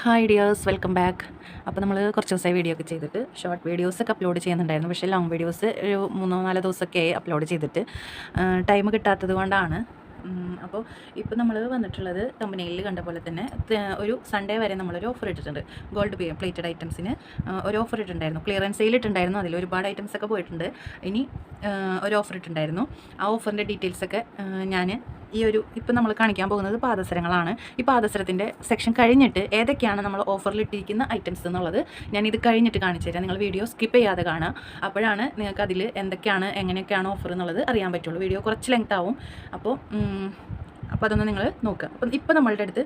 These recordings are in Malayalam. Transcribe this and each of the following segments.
ഹായ് ഡിയേഴ്സ് വെൽക്കം ബാക്ക് അപ്പോൾ നമ്മൾ കുറച്ച് ദിവസമായി വീഡിയോ ഒക്കെ ചെയ്തിട്ട് ഷോർട്ട് വീഡിയോസ് ഒക്കെ അപ്ലോഡ് ചെയ്യുന്നുണ്ടായിരുന്നു. പക്ഷേ ലോങ് വീഡിയോസ് ഒരു മൂന്നോ നാലോ ദിവസമൊക്കെ അപ്ലോഡ് ചെയ്തിട്ട്. ടൈം കിട്ടാത്തത് കൊണ്ടാണ്. അപ്പോൾ ഇപ്പോൾ നമ്മൾ വന്നിട്ടുള്ളത് കമ്പനിയിൽ കണ്ട പോലെ തന്നെ ഒരു സൺഡേ വരെ നമ്മളൊരു ഓഫർ ഇട്ടിട്ടുണ്ട്. ഗോൾഡ് പ്ലേറ്റഡ് ഐറ്റംസിന് ഒരു ഓഫർ ഇട്ടിട്ടുണ്ടായിരുന്നു. ക്ലിയറൻസ് സെയിൽ ഇട്ടുണ്ടായിരുന്നു അതിൽ ഒരുപാട് ഐറ്റംസ് ഒക്കെ പോയിട്ടുണ്ട്. ഇനി ഒരു ഓഫർ ഇട്ടിട്ടുണ്ടായിരുന്നു. ആ ഓഫറിന്റെ ഡീറ്റെയിൽസൊക്കെ ഞാൻ ഈ ഒരു ഇപ്പം നമ്മൾ കാണിക്കാൻ പോകുന്നത് പാദസരങ്ങളാണ്. ഈ പാദസരത്തിന്റെ സെക്ഷൻ കഴിഞ്ഞിട്ട് ഏതൊക്കെയാണ് നമ്മൾ ഓഫറിൽ ഇട്ടിരിക്കുന്ന ഐറ്റംസ് എന്നുള്ളത് ഞാൻ ഇത് കഴിഞ്ഞിട്ട് കാണിച്ചു തരാം. നിങ്ങൾ വീഡിയോ സ്കിപ്പ് ചെയ്യാതെ കാണുക. അപ്പോഴാണ് നിങ്ങൾക്ക് അതിൽ എന്തൊക്കെയാണ് എങ്ങനെയൊക്കെയാണ് ഓഫർ എന്നുള്ളത് അറിയാൻ പറ്റുള്ളൂ. വീഡിയോ കുറച്ച് ലെങ്ത് ആവും. അപ്പോൾ അപ്പോൾ അതൊന്ന് നിങ്ങൾ നോക്കുക. അപ്പം ഇപ്പോൾ നമ്മളുടെ അടുത്ത്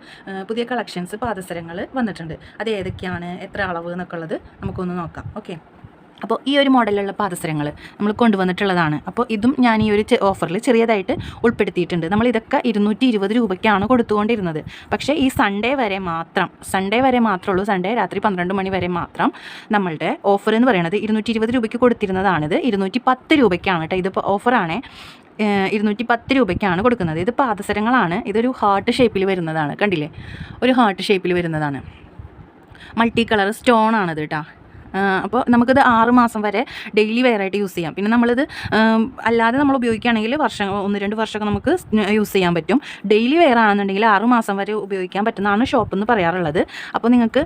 പുതിയ കളക്ഷൻസ് പാദസരങ്ങൾ വന്നിട്ടുണ്ട്. അത് ഏതൊക്കെയാണ് എത്ര അളവ് എന്നൊക്കെ ഉള്ളത് നമുക്കൊന്ന് നോക്കാം. ഓക്കെ അപ്പോൾ ഈ ഒരു മോഡലിലുള്ള പാദസരങ്ങൾ നമ്മൾ കൊണ്ടുവന്നിട്ടുള്ളതാണ്. അപ്പോൾ ഇതും ഞാൻ ഈ ഒരു ഓഫറിൽ ചെറിയതായിട്ട് ഉൾപ്പെടുത്തിയിട്ടുണ്ട്. നമ്മൾ ഇതൊക്കെ ഇരുന്നൂറ്റി ഇരുപത് രൂപയ്ക്കാണ് കൊടുത്തുകൊണ്ടിരുന്നത്. പക്ഷേ ഈ സൺഡേ വരെ മാത്രം സൺഡേ വരെ മാത്രമേ ഉള്ളൂ. സൺഡേ രാത്രി പന്ത്രണ്ട് മണി വരെ മാത്രം നമ്മളുടെ ഓഫർ എന്ന് പറയുന്നത് ഇരുന്നൂറ്റി ഇരുപത് രൂപയ്ക്ക് കൊടുത്തിരുന്നതാണിത്. ഇരുന്നൂറ്റി പത്ത് രൂപയ്ക്കാണ് കേട്ടോ. ഇതിപ്പോൾ ഓഫറാണേ ഇരുന്നൂറ്റി പത്ത് രൂപയ്ക്കാണ് കൊടുക്കുന്നത്. ഇത് പാദസരങ്ങളാണ്. ഇതൊരു ഹാർട്ട് ഷേപ്പിൽ വരുന്നതാണ്. കണ്ടില്ലേ? ഒരു ഹാർട്ട് ഷേപ്പിൽ വരുന്നതാണ്. മൾട്ടി കളർ സ്റ്റോൺ ആണത് കേട്ടോ. അപ്പോൾ നമുക്കിത് ആറ് മാസം വരെ ഡെയിലി വെയറായിട്ട് യൂസ് ചെയ്യാം. പിന്നെ നമ്മളിത് അല്ലാതെ നമ്മൾ ഉപയോഗിക്കുകയാണെങ്കിൽ വർഷം ഒന്ന് രണ്ട് വർഷമൊക്കെ നമുക്ക് യൂസ് ചെയ്യാൻ പറ്റും. ഡെയിലി വെയർ ആണെന്നുണ്ടെങ്കിൽ ആറ് മാസം വരെ ഉപയോഗിക്കാൻ പറ്റുന്നതാണ് ഷോപ്പ് എന്ന് പറയാറുള്ളത്. അപ്പോൾ നിങ്ങൾക്ക്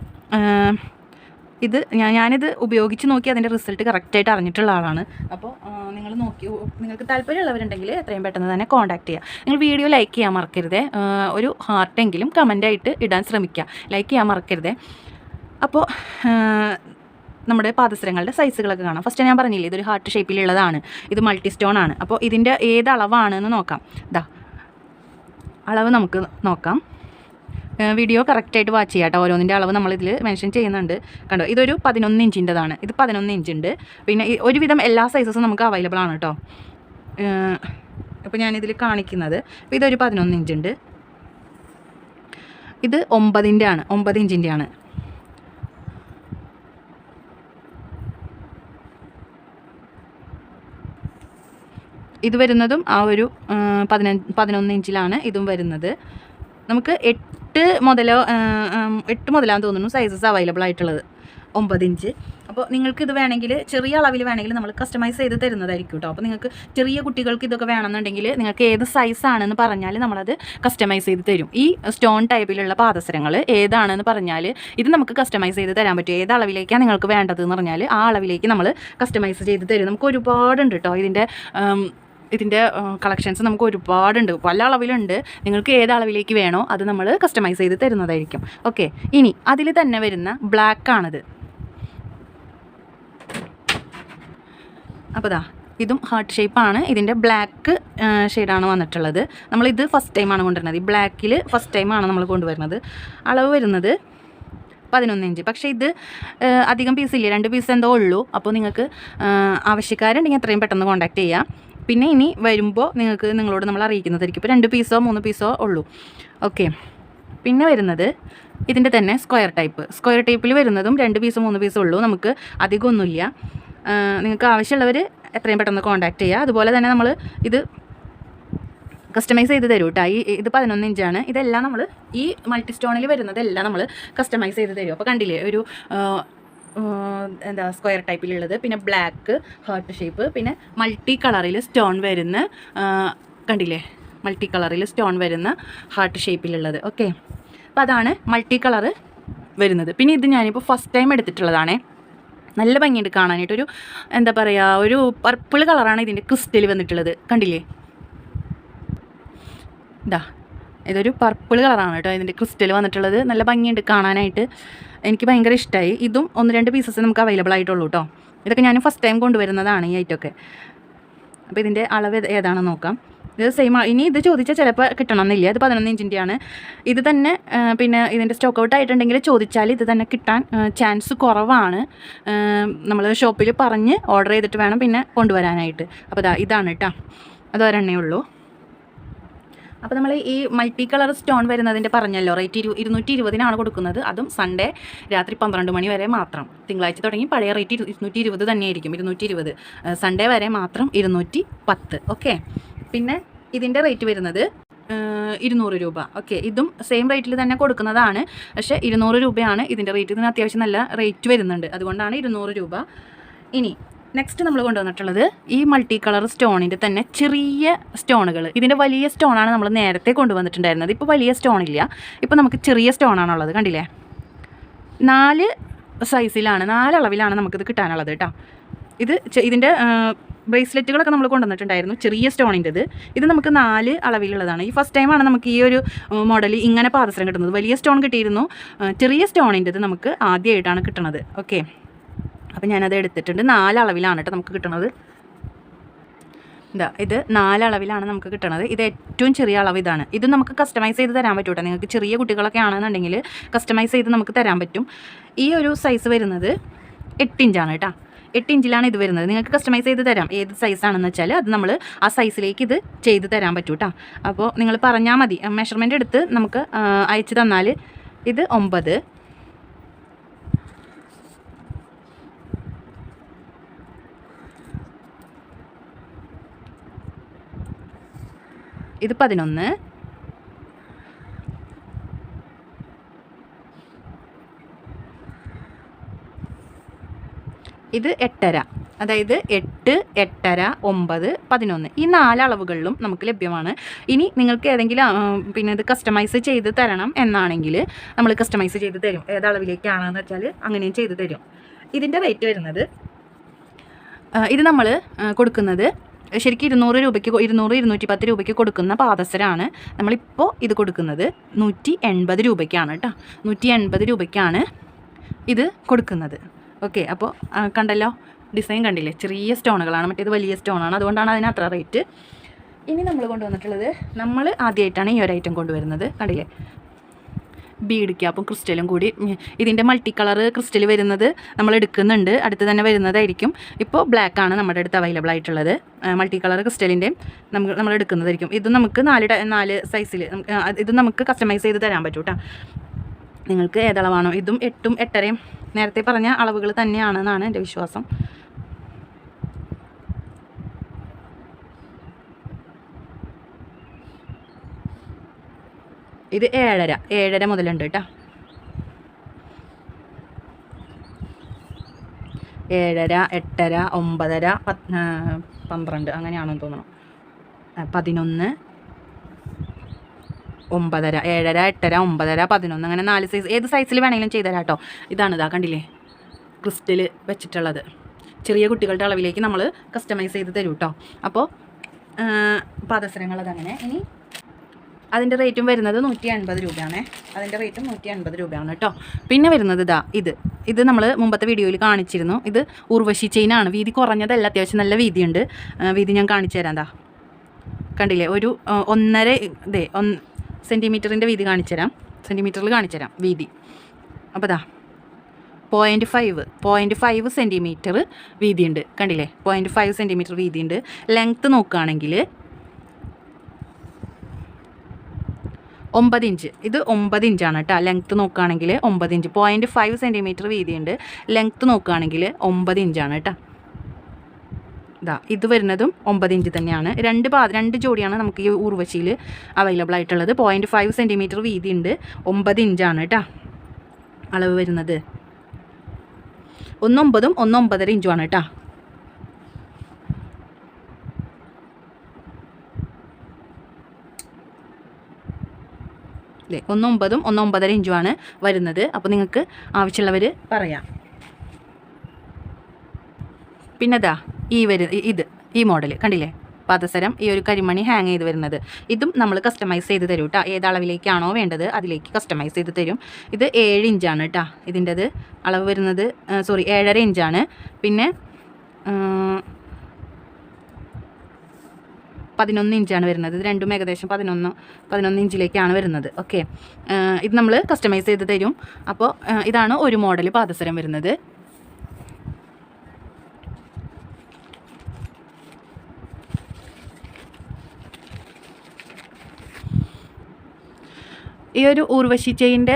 ഇത് ഞാൻ ഞാനിത് ഉപയോഗിച്ച് നോക്കി അതിന്റെ റിസൾട്ട് കറക്റ്റായിട്ട് അറിഞ്ഞിട്ടുള്ള ആളാണ്. അപ്പോൾ നിങ്ങൾ നോക്കി നിങ്ങൾക്ക് താല്പര്യമുള്ളവരുണ്ടെങ്കിൽ എത്രയും പെട്ടെന്ന് തന്നെ കോൺടാക്ട് ചെയ്യുക നിങ്ങൾ വീഡിയോ ലൈക്ക് ചെയ്യാൻ മറക്കരുതേ. ഒരു ഹാർട്ടെങ്കിലും കമന്റായിട്ട് ഇടാൻ ശ്രമിക്കുക. ലൈക്ക് ചെയ്യാൻ മറക്കരുത്. അപ്പോൾ നമ്മുടെ പാദസരങ്ങളുടെ സൈസുകളൊക്കെ കാണാം. ഫസ്റ്റ് ഞാൻ പറഞ്ഞില്ലേ ഇതൊരു ഹാർട്ട് ഷേപ്പിലുള്ളതാണ് ഇത് മൾട്ടി സ്റ്റോൺ ആണ്. അപ്പോൾ ഇതിന്റെ ഏത് അളവാണെന്ന് നോക്കാം. ഇതാ അളവ് നമുക്ക് നോക്കാം. വീഡിയോ കറക്റ്റായിട്ട് വാച്ച് ചെയ്യാം കേട്ടോ. ഓരോന്നിന്റെ അളവ് നമ്മളിതിൽ മെൻഷൻ ചെയ്യുന്നുണ്ട്. കണ്ടോ ഇതൊരു പതിനൊന്ന് ഇഞ്ചിന്റെതാണ്. ഇത് പതിനൊന്ന് ഇഞ്ചുണ്ട്. പിന്നെ ഒരുവിധം എല്ലാ സൈസസും നമുക്ക് അവൈലബിൾ ആണ് കേട്ടോ. അപ്പോൾ ഞാനിതിൽ കാണിക്കുന്നത്. ഇതൊരു പതിനൊന്ന് ഇഞ്ചുണ്ട്. ഇത് ഒമ്പതിന്റെ ആണ് ഒമ്പത് ഇഞ്ചിന്റെ ആണ് ഇത് വരുന്നതും ആ ഒരു പതിനഞ്ച് പതിനൊന്ന് ഇഞ്ചിലാണ് ഇതും വരുന്നത്. നമുക്ക് എട്ട് മുതലോ എട്ട് മുതലാന്ന് തോന്നുന്നു സൈസസ് അവൈലബിൾ ആയിട്ടുള്ളത്. ഒമ്പത് ഇഞ്ച്. അപ്പോൾ നിങ്ങൾക്ക് ഇത് വേണമെങ്കിൽ ചെറിയ അളവിൽ വേണമെങ്കിൽ നമ്മൾ കസ്റ്റമൈസ് ചെയ്ത് തരുന്നതായിരിക്കും കേട്ടോ അപ്പോൾ നിങ്ങൾക്ക് ചെറിയ കുട്ടികൾക്ക് ഇതൊക്കെ വേണമെന്നുണ്ടെങ്കിൽ നിങ്ങൾക്ക് ഏത് സൈസാണെന്ന് പറഞ്ഞാൽ നമ്മളത് കസ്റ്റമൈസ് ചെയ്ത് തരും. ഈ സ്റ്റോൺ ടൈപ്പിലുള്ള പാദസരങ്ങൾ ഏതാണെന്ന് പറഞ്ഞാൽ ഇത് നമുക്ക് കസ്റ്റമൈസ് ചെയ്ത് തരാൻ പറ്റും. ഏത് അളവിലേക്കാണ് നിങ്ങൾക്ക് വേണ്ടതെന്ന് പറഞ്ഞാൽ ആ അളവിലേക്ക് നമ്മൾ കസ്റ്റമൈസ് ചെയ്ത് തരും. നമുക്ക് ഒരുപാടുണ്ട് കേട്ടോ ഇതിന്റെ ഇതിന്റെ കളക്ഷൻസ് നമുക്ക് ഒരുപാടുണ്ട്. പല അളവിലുണ്ട്. നിങ്ങൾക്ക് ഏത് അളവിലേക്ക് വേണോ അത് നമ്മൾ കസ്റ്റമൈസ് ചെയ്ത് തരുന്നതായിരിക്കും. ഓക്കെ ഇനി അതിൽ തന്നെ വരുന്ന ബ്ലാക്ക് ആണിത്. അപ്പോൾ ദാ ഇതും ഹാർട്ട് ഷേപ്പാണ് ഇതിന്റെ ബ്ലാക്ക് ഷെയ്ഡാണ് വന്നിട്ടുള്ളത്. നമ്മളിത് ഫസ്റ്റ് ടൈമാണ് കൊണ്ടുവരുന്നത്. ഈ ബ്ലാക്കിൽ ഫസ്റ്റ് ടൈമാണ് നമ്മൾ കൊണ്ടുവരുന്നത്. അളവ് വരുന്നത് പതിനൊന്ന് ഇഞ്ച് പക്ഷേ ഇത് അധികം പീസ് ഇല്ല? രണ്ട് പീസ് എന്തോ ഉള്ളൂ. അപ്പോൾ നിങ്ങൾക്ക് ആവശ്യക്കാരുണ്ടെങ്കിൽ എത്രയും പെട്ടെന്ന് കോൺടാക്ട് ചെയ്യാം. പിന്നെ ഇനി വരുമ്പോൾ നിങ്ങൾക്ക് നിങ്ങളോട് നമ്മൾ അറിയിക്കുന്നതായിരിക്കും ഇപ്പോൾ രണ്ട് പീസോ മൂന്ന് പീസോ ഉള്ളൂ. ഓക്കെ പിന്നെ വരുന്നത് ഇതിന്റെ തന്നെ സ്ക്വയർ ടൈപ്പ് സ്ക്വയർ ടൈപ്പിൽ വരുന്നതും രണ്ട് പീസോ മൂന്ന് പീസോ ഉള്ളൂ. നമുക്ക് അധികമൊന്നുമില്ല നിങ്ങൾക്ക് ആവശ്യമുള്ളവർ എത്രയും പെട്ടെന്ന് കോൺടാക്ട് ചെയ്യുക അതുപോലെ തന്നെ നമ്മൾ ഇത് കസ്റ്റമൈസ് ചെയ്ത് തരും കേട്ടോ ഈ ഇത് പതിനൊന്ന് ഇഞ്ചാണ് ഇതെല്ലാം നമ്മൾ ഈ മൾട്ടി സ്റ്റോണിൽ വരുന്നതെല്ലാം നമ്മൾ കസ്റ്റമൈസ് ചെയ്ത് തരും. അപ്പോൾ കണ്ടില്ലേ? ഒരു എന്താ സ്ക്വയർ ടൈപ്പിലുള്ളത് പിന്നെ ബ്ലാക്ക് ഹാർട്ട് ഷേപ്പ് പിന്നെ മൾട്ടി കളറിൽ സ്റ്റോൺ വരുന്ന കണ്ടില്ലേ? മൾട്ടി കളറിൽ സ്റ്റോൺ വരുന്ന ഹാർട്ട് ഷേപ്പിലുള്ളത് ഓക്കെ അപ്പോൾ അതാണ് മൾട്ടി കളറ് വരുന്നത്. പിന്നെ ഇത് ഞാനിപ്പോൾ ഫസ്റ്റ് ടൈം എടുത്തിട്ടുള്ളതാണേ. നല്ല ഭംഗിയുണ്ട് കാണാനായിട്ട്. ഒരു എന്താ പറയുക ഒരു പർപ്പിൾ കളറാണ് ഇതിന്റെ ക്രിസ്റ്റൽ വന്നിട്ടുള്ളത്. കണ്ടില്ലേ? ഇതാ. ഇതൊരു പർപ്പിൾ കളറാണ് കേട്ടോ. ഇതിന്റെ ക്രിസ്റ്റൽ വന്നിട്ടുള്ളത്. നല്ല ഭംഗിയുണ്ട് കാണാനായിട്ട്. എനിക്ക് ഭയങ്കര ഇഷ്ടമായി ഇതും ഒന്ന് രണ്ട് പീസസ് നമുക്ക് അവൈലബിൾ ആയിട്ടുള്ളൂ കേട്ടോ. ഇതൊക്കെ ഞാൻ ഫസ്റ്റ് ടൈം കൊണ്ടുവരുന്നതാണ് ഈ ഐറ്റമൊക്കെ അപ്പോൾ ഇതിന്റെ അളവ് ഏത് ഏതാണെന്ന് നോക്കാം. ഇത് സെയിം ഇനി ഇത് ചോദിച്ചാൽ ചിലപ്പോൾ കിട്ടണമെന്നില്ല. ഇത് പതിനൊന്ന് ഇഞ്ചിന്റെയാണ് ഇത് തന്നെ പിന്നെ ഇതിന്റെ സ്റ്റോക്ക് ഔട്ട് ആയിട്ടുണ്ടെങ്കിൽ ചോദിച്ചാൽ ഇത് തന്നെ കിട്ടാൻ ചാൻസ് കുറവാണ്. നമ്മൾ ഷോപ്പിൽ പറഞ്ഞ് ഓർഡർ ചെയ്തിട്ട് വേണം പിന്നെ കൊണ്ടുവരാനായിട്ട്. അപ്പോൾ ഇതാ ഇതാണ് കേട്ടോ അത് ഒരെണ്ണേ ഉള്ളൂ. അപ്പോൾ നമ്മൾ ഈ മൾട്ടി കളർ സ്റ്റോൺ വരുന്നതിന്റെ പറഞ്ഞല്ലോ റേറ്റ് ഇരു ഇരുന്നൂറ്റി ഇരുപതിനാണ് കൊടുക്കുന്നത്. അതും സൺഡേ രാത്രി പന്ത്രണ്ട് മണി വരെ മാത്രം. തിങ്കളാഴ്ച തുടങ്ങി പഴയ റേറ്റ് ഇരു- ഇരുന്നൂറ്റി ഇരുപത് തന്നെയായിരിക്കും ഇരുന്നൂറ്റി ഇരുപത് സൺഡേ വരെ മാത്രം ഇരുന്നൂറ്റി പത്ത് ഓക്കെ? പിന്നെ ഇതിന്റെ റേറ്റ് വരുന്നത് ഇരുന്നൂറ് രൂപ. ഓക്കെ? ഇതും സെയിം റേറ്റിൽ തന്നെ കൊടുക്കുന്നതാണ്. പക്ഷേ ഇരുന്നൂറ് രൂപയാണ് ഇതിന്റെ റേറ്റ്. ഇതിന് അത്യാവശ്യം നല്ല റേറ്റ് വരുന്നുണ്ട്. അതുകൊണ്ടാണ് ഇരുന്നൂറ് രൂപ. ഇനി നെക്സ്റ്റ് നമ്മൾ കൊണ്ടുവന്നിട്ടുള്ളത് ഈ മൾട്ടി കളർ സ്റ്റോണിന്റെ തന്നെ ചെറിയ സ്റ്റോണുകൾ. ഇതിന്റെ വലിയ സ്റ്റോണാണ് നമ്മൾ നേരത്തെ കൊണ്ടുവന്നിട്ടുണ്ടായിരുന്നത്. ഇപ്പോൾ വലിയ സ്റ്റോൺ ഇല്ല ഇപ്പോൾ നമുക്ക് ചെറിയ സ്റ്റോണാണുള്ളത്. കണ്ടില്ലേ? നാല് സൈസിലാണ് നാല് അളവിലാണ് നമുക്കിത് കിട്ടാനുള്ളത് കേട്ടോ. ഇത് ഇതിന്റെ ബ്രേസ്ലെറ്റുകളൊക്കെ നമ്മൾ കൊണ്ടുവന്നിട്ടുണ്ടായിരുന്നു. ചെറിയ സ്റ്റോണിന്റെത് ഇത് ഇത് നമുക്ക് നാല് അളവിലുള്ളതാണ്. ഈ ഫസ്റ്റ് ടൈമാണ് നമുക്ക് ഈ ഒരു മോഡൽ ഇങ്ങനെ പാദസരം കിട്ടുന്നത്. വലിയ സ്റ്റോൺ കിട്ടിയിരുന്നു. ചെറിയ സ്റ്റോണിന്റെത് നമുക്ക് ആദ്യമായിട്ടാണ് കിട്ടുന്നത് ഓക്കെ അപ്പം ഞാനത് എടുത്തിട്ടുണ്ട്. നാലളവിലാണ് കേട്ടോ നമുക്ക് കിട്ടണത്. ഇതാ ഇത് നാലളവിലാണ് നമുക്ക് കിട്ടണത്. ഇത് ഏറ്റവും ചെറിയ അളവ് ഇതാണ്. ഇത് നമുക്ക് കസ്റ്റമൈസ് ചെയ്ത് തരാൻ പറ്റും കേട്ടോ നിങ്ങൾക്ക് ചെറിയ കുട്ടികളൊക്കെ ആണെന്നുണ്ടെങ്കിൽ കസ്റ്റമൈസ് ചെയ്ത് നമുക്ക് തരാൻ പറ്റും. ഈ ഒരു സൈസ് വരുന്നത് എട്ട് ഇഞ്ചാണ് കേട്ടോ. എട്ട് ഇഞ്ചിലാണ് ഇത് വരുന്നത്. നിങ്ങൾക്ക് കസ്റ്റമൈസ് ചെയ്ത് തരാം. ഏത് സൈസാണെന്ന് വെച്ചാൽ അത് നമ്മൾ ആ സൈസിലേക്ക് ഇത് ചെയ്ത് തരാൻ പറ്റും കേട്ടോ അപ്പോൾ നിങ്ങൾ പറഞ്ഞാൽ മതി. മെഷർമെന്റ് എടുത്ത് നമുക്ക് അയച്ചു തന്നാൽ ഇത് ഒമ്പത്. ഇത് പതിനൊന്ന്. ഇത് എട്ടര. അതായത് എട്ട് എട്ടര ഒമ്പത് പതിനൊന്ന്. ഈ നാല് അളവുകളിലും നമുക്ക് ലഭ്യമാണ്. ഇനി നിങ്ങൾക്ക് ഏതെങ്കിലും പിന്നെ ഇത് കസ്റ്റമൈസ് ചെയ്ത് തരണം എന്നാണെങ്കിൽ നമ്മൾ കസ്റ്റമൈസ് ചെയ്ത് തരും. ഏത് വെച്ചാൽ അങ്ങനെയും ചെയ്ത് തരും. ഇതിന്റെ റേറ്റ് വരുന്നത് ഇത് നമ്മൾ കൊടുക്കുന്നത് ശരിക്കും ഇരുന്നൂറ് രൂപയ്ക്ക് ഇരുന്നൂറ് ഇരുന്നൂറ്റി പത്ത് രൂപയ്ക്ക് കൊടുക്കുന്ന പാദസരമാണ് നമ്മളിപ്പോൾ ഇത് കൊടുക്കുന്നത്. നൂറ്റി എൺപത് രൂപയ്ക്കാണ് കേട്ടോ നൂറ്റി എൺപത് രൂപയ്ക്കാണ് ഇത് കൊടുക്കുന്നത്. ഓക്കെ അപ്പോൾ കണ്ടല്ലോ? ഡിസൈൻ കണ്ടില്ലേ? ചെറിയ സ്റ്റോണുകളാണ്. മറ്റേത് വലിയ സ്റ്റോണാണ്. അതുകൊണ്ടാണ് അതിന് അത്ര റേറ്റ്. ഇനി നമ്മൾ കൊണ്ടുവന്നിട്ടുള്ളത് നമ്മൾ ആദ്യമായിട്ടാണ് ഈ ഒരു ഐറ്റം കൊണ്ടുവരുന്നത്. കണ്ടില്ലേ? ബീഡ് ക്യാപ്പും ക്രിസ്റ്റലും കൂടി ഇതിന്റെ മൾട്ടി കളർ ക്രിസ്റ്റൽ വരുന്നത് നമ്മൾ എടുക്കുന്നുണ്ട്. അടുത്ത് തന്നെ വരുന്നതായിരിക്കും. ഇപ്പോൾ ബ്ലാക്ക് ആണ് നമ്മുടെ അടുത്ത് അവൈലബിൾ ആയിട്ടുള്ളത്. മൾട്ടി കളർ ക്രിസ്റ്റലിന്റെ നമുക്ക് നമ്മൾ എടുക്കുന്നതായിരിക്കും. ഇത് നമുക്ക് നാല് നാല് സൈസിൽ ഇത് നമുക്ക് കസ്റ്റമൈസ് ചെയ്ത് തരാൻ പറ്റും കേട്ടോ നിങ്ങൾക്ക് ഏതളവാണോ ഇതും എട്ടും എട്ടരയും നേരത്തെ പറഞ്ഞ അളവുകൾ തന്നെയാണെന്നാണ് എന്റെ വിശ്വാസം. ഇത് ഏഴര ഏഴര മുതലുണ്ട് കേട്ടോ ഏഴര എട്ടര ഒമ്പതര പത് പന്ത്രണ്ട് അങ്ങനെയാണെന്ന് തോന്നണം. പതിനൊന്ന് ഒമ്പതര ഏഴര എട്ടര ഒമ്പതര പതിനൊന്ന് അങ്ങനെ നാല് സൈസ് ഏത് സൈസിൽ വേണമെങ്കിലും ചെയ്തുതരാം കേട്ടോ ഇതാണ് ഇതാ കണ്ടില്ലേ? ക്രിസ്റ്റൽ വെച്ചിട്ടുള്ളത്. ചെറിയ കുട്ടികളുടെ അളവിലേക്ക് നമ്മൾ കസ്റ്റമൈസ് ചെയ്ത് തരും കേട്ടോ അപ്പോൾ പാദസരങ്ങൾ അതങ്ങനെ. ഇനി അതിന്റെ റേറ്റും വരുന്നത് നൂറ്റി അൻപത് രൂപയാണേ. അതിന്റെ റേറ്റും നൂറ്റി അൻപത് രൂപയാണ് കേട്ടോ. പിന്നെ വരുന്നത് ഇതാ ഇത്. ഇത് നമ്മൾ മുമ്പത്തെ വീഡിയോയിൽ കാണിച്ചിരുന്നു. ഇത് ഉർവശി ചെയിനാണ് വീതി കുറഞ്ഞതല്ല അത്യാവശ്യം നല്ല വീതിയുണ്ട്. വീതി ഞാൻ കാണിച്ചു തരാം എന്താ കണ്ടില്ലേ? ഒരു ഒന്നര ഇതേ ഒന്ന് സെന്റിമീറ്ററിന്റെ വീതി കാണിച്ചു തരാം. സെന്റിമീറ്ററിൽ കാണിച്ചു തരാം വീതി. അപ്പോൾ ദാ point five point five centimetre വീതിയുണ്ട്. കണ്ടില്ലേ? പോയിന്റ് ഫൈവ് സെന്റിമീറ്റർ വീതിയുണ്ട്. ലെങ്ത്ത് നോക്കുകയാണെങ്കിൽ ഒമ്പത് ഇഞ്ച് ഇത് ഒമ്പത് ഇഞ്ചാണ് കേട്ടോ ലെങ്ത്ത് നോക്കുകയാണെങ്കിൽ ഒമ്പത് ഇഞ്ച് പോയിന്റ് ഫൈവ് സെന്റിമീറ്റർ വീതിയുണ്ട്. ലെങ്ത്ത് നോക്കുകയാണെങ്കിൽ ഒമ്പത് ഇഞ്ചാണ് കേട്ടോ ഇതാ ഇത് വരുന്നതും ഒമ്പത് ഇഞ്ച് തന്നെയാണ്. രണ്ട് പാ രണ്ട് ജോഡിയാണ് നമുക്ക് ഈ ഊർവശിയിൽ അവൈലബിൾ ആയിട്ടുള്ളത്. പോയിന്റ് ഫൈവ് സെന്റിമീറ്റർ വീതിയുണ്ട്. ഒമ്പത് ഇഞ്ചാണ് കേട്ടോ അളവ് വരുന്നത്. ഒന്നൊമ്പതും ഒന്നൊമ്പതര ഇഞ്ചുമാണ് കേട്ടോ ഇല്ലേ ഒന്നൊമ്പതും ഒന്നൊമ്പതര ഇഞ്ചുമാണ് വരുന്നത്. അപ്പോൾ നിങ്ങൾക്ക് ആവശ്യമുള്ളവർ പറയാം. പിന്നെ ദാ ഈ വരു ഇത് ഈ മോഡൽ കണ്ടില്ലേ? പാദസരം ഈ ഒരു കരിമണി ഹാങ് ചെയ്ത് വരുന്നത്. ഇതും നമ്മൾ കസ്റ്റമൈസ് ചെയ്ത് തരും കേട്ടോ ഏത് അളവിലേക്കാണോ വേണ്ടത് അതിലേക്ക് കസ്റ്റമൈസ് ചെയ്ത് തരും. ഇത് ഏഴ് ഇഞ്ചാണ് കേട്ടോ ഇതിന്റെത് അളവ് വരുന്നത് സോറി ഏഴര ഇഞ്ചാണ്. പിന്നെ പതിനൊന്ന് ഇഞ്ചാണ് വരുന്നത്. ഇത് രണ്ടും ഏകദേശം പതിനൊന്ന് പതിനൊന്ന് ഇഞ്ചിലേക്കാണ് വരുന്നത്. ഓക്കെ ഇത് നമ്മൾ കസ്റ്റമൈസ് ചെയ്ത് തരും. അപ്പോൾ ഇതാണ് ഒരു മോഡൽ പാദസരം വരുന്നത്. ഈ ഒരു ഊർവശി ചെയിന്റെ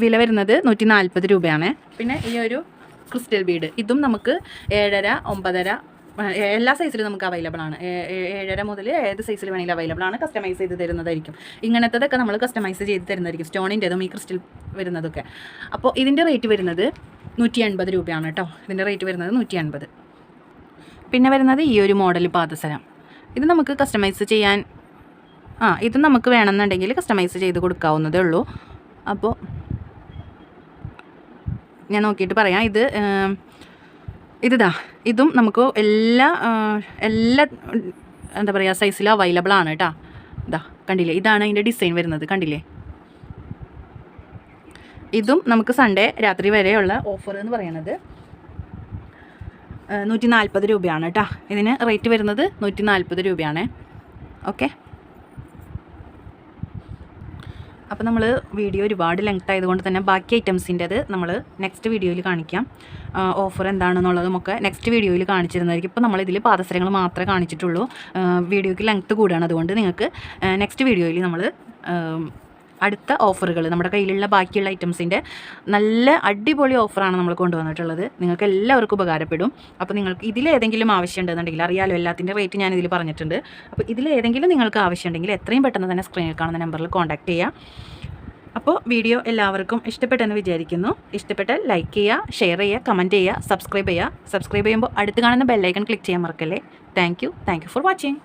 വില വരുന്നത് നൂറ്റി നാൽപ്പത് രൂപയാണ്. പിന്നെ ഈ ഒരു ക്രിസ്റ്റൽ ബീഡ്. ഇതും നമുക്ക് ഏഴര ഒമ്പതര എല്ലാ സൈസിലും നമുക്ക് അവൈലബിൾ ആണ്. ഏഴര മുതൽ ഏത് സൈസിൽ വേണമെങ്കിലും അവൈലബിൾ ആണ്. കസ്റ്റമൈസ് ചെയ്ത് തരുന്നതായിരിക്കും. ഇങ്ങനത്തതൊക്കെ നമ്മൾ കസ്റ്റമൈസ് ചെയ്ത് തരുന്നതായിരിക്കും. സ്റ്റോണിന്റെതും ഈ ക്രിസ്റ്റൽ വരുന്നതൊക്കെ. അപ്പോൾ ഇതിന്റെ റേറ്റ് വരുന്നത് നൂറ്റി അൻപത് രൂപയാണ് കേട്ടോ ഇതിന്റെ റേറ്റ് വരുന്നത് നൂറ്റി അൻപത് പിന്നെ വരുന്നത് ഈ ഒരു മോഡൽ പാദസരം. ഇത് നമുക്ക് കസ്റ്റമൈസ് ചെയ്യാൻ ആ ഇത് നമുക്ക് വേണമെന്നുണ്ടെങ്കിൽ കസ്റ്റമൈസ് ചെയ്ത് കൊടുക്കാവുന്നതേ ഉള്ളൂ. അപ്പോൾ ഞാൻ നോക്കിയിട്ട് പറയാം. ഇത് ഏം, ഇതാ ഇതും നമുക്ക് എല്ലാ എല്ലാ എന്താ പറയുക സൈസിലും അവൈലബിൾ ആണ് കേട്ടോ ഇതാ കണ്ടില്ലേ? ഇതാണ് അതിന്റെ ഡിസൈൻ വരുന്നത് കണ്ടില്ലേ? ഇതും നമുക്ക് സൺഡേ രാത്രി വരെയുള്ള ഓഫർ എന്ന് പറയുന്നത് നൂറ്റി നാൽപ്പത് രൂപയാണ് കേട്ടോ ഇതിന് റേറ്റ് വരുന്നത് നൂറ്റി നാൽപ്പത് രൂപയാണ്. ഓക്കെ അപ്പോൾ നമ്മൾ വീഡിയോ ഒരുപാട് ലെങ്ത് ആയതുകൊണ്ട് തന്നെ ബാക്കി ഐറ്റംസിന്റെത് നമ്മൾ നെക്സ്റ്റ് വീഡിയോയിൽ കാണിക്കാം. ഓഫർ എന്താണെന്നുള്ളതും ഒക്കെ നെക്സ്റ്റ് വീഡിയോയിൽ കാണിച്ചിരുന്നതായിരിക്കും. ഇപ്പോൾ നമ്മളിതിൽ പാദസരങ്ങൾ മാത്രമേ കാണിച്ചിട്ടുള്ളൂ. വീഡിയോയ്ക്ക് ലെങ്ത്ത് കൂടുകയാണ് അതുകൊണ്ട് നിങ്ങൾക്ക് നെക്സ്റ്റ് വീഡിയോയിൽ നമ്മൾ അടുത്ത ഓഫറുകൾ നമ്മുടെ കയ്യിലുള്ള ബാക്കിയുള്ള ഐറ്റംസിന്റെ നല്ല അടിപൊളി ഓഫറാണ് നമ്മൾ കൊണ്ടുവന്നിട്ടുള്ളത്. നിങ്ങൾക്ക് എല്ലാവർക്കും ഉപകാരപ്പെടും. അപ്പോൾ നിങ്ങൾക്ക് ഇതിലേതെങ്കിലും ആവശ്യമുണ്ടെന്നുണ്ടെങ്കിൽ അറിയാലോ എല്ലാത്തിന്റെ റേറ്റ് ഞാൻ ഇതിൽ പറഞ്ഞിട്ടുണ്ട്. അപ്പോൾ ഇതിലേതെങ്കിലും നിങ്ങൾക്ക് ആവശ്യമുണ്ടെങ്കിൽ എത്രയും പെട്ടെന്ന് തന്നെ സ്ക്രീനിൽ കാണുന്ന നമ്പറിൽ കോൺടാക്ട് ചെയ്യാം. അപ്പോൾ വീഡിയോ എല്ലാവർക്കും ഇഷ്ടപ്പെട്ടെന്ന് വിചാരിക്കുന്നു. ഇഷ്ടപ്പെട്ടാൽ ലൈക്ക് ചെയ്യുക ഷെയർ ചെയ്യുക കമന്റ് ചെയ്യുക സബ്സ്ക്രൈബ് ചെയ്യുക. സബ്സ്ക്രൈബ് ചെയ്യുമ്പോൾ അടുത്ത് കാണുന്ന ബെല്ലൈക്കൺ ക്ലിക്ക് ചെയ്യാൻ മറക്കല്ലേ. Thank you. Thank you for watching.